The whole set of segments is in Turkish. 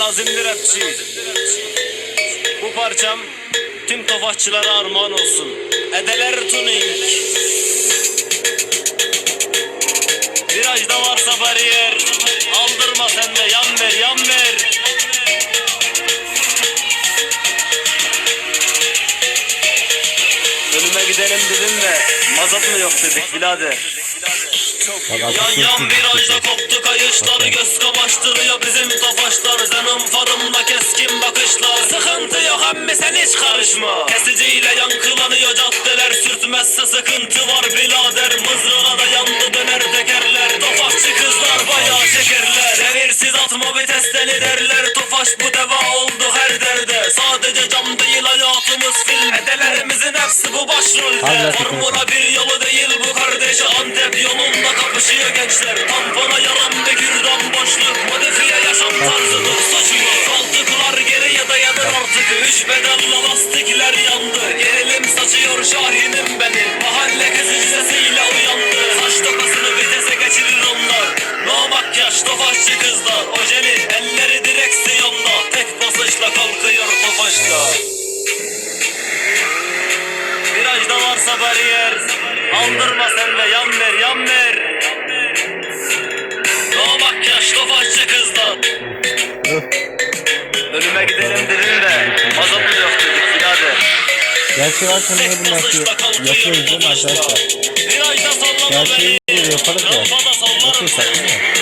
azimli rapçi. Bu parçam tüm tofaşçılara armağan olsun. Edeler tuning. Virajda varsa bariyer. Aldırma sen de yan Ölüme gidelim dedim de mazot mu yok dedik birader. Yan yan virajda koptu kayışlar Göz kamaştırıyor bizim tofaşlar. Senin farımda keskin bakışlar. Sıkıntı yok emmi sen hiç karışma. Kesiciyle yankılanıyor caddeler Sürtmezse sıkıntı var birader. Mızrağa da yandı döner tekerler. Tofaşçı kızlar bayağı şekerler. Devirsiz atma vites deli derler Tofaş bu deva oldu her derde hepsi bu başrolde? Formula bir yolu değil bu kardeşi Antep yolunda kapışıyor gençler. Tampona yaran bir kürdan boşluk Virajda varsa bariyer Aldırma sen de yan ver yan ver. No makyaj tofaşçı kızlar Ölüme gidelim dedin de Mazot yok dedik birader. Gerçi varsa niye bunu yapıyor, yapıyoruz değil mi arkadaşlar? Beni. yaparız sallarım Yapıyorsak değil mi?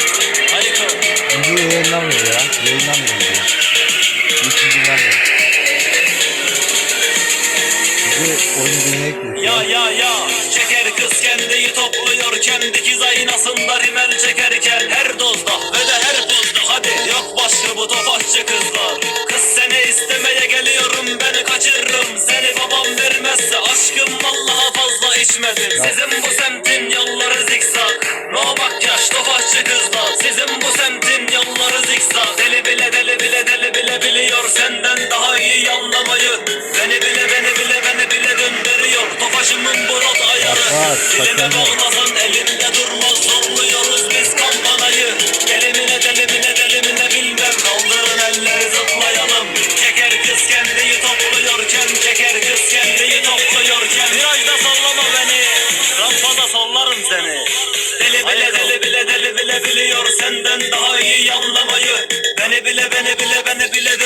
Ya ya ya. Çeker kız kendiyi topluyor Kendi kiz aynasında rimel çekerken Her dozda ve de her pozda Hadi yok başka bu tofaşçı kızlar. Kız seni istemeye geliyorum Beni kaçırırım. Seni babam vermezse Aşkım vallaha fazla içmedim. Sizin bu semtin yolları zikzak. No makyaj tofaşçı kızlar. Sizin bu semtin yolları zikzak. Deli bile deli Sakınlar, sakınlar. elinde durmaz zorluyoruz biz kampanayı. Gelimine delimine delimine bilmem kaldırın elleri zıplayalım. Çeker kız kendiyi topluyorken çeker kız kendiyi topluyorken. Virajda sallama beni rampada sallarım seni. Deli bile deli bile bile biliyor senden daha iyi yanlamayı. Beni bile beni bile beni bile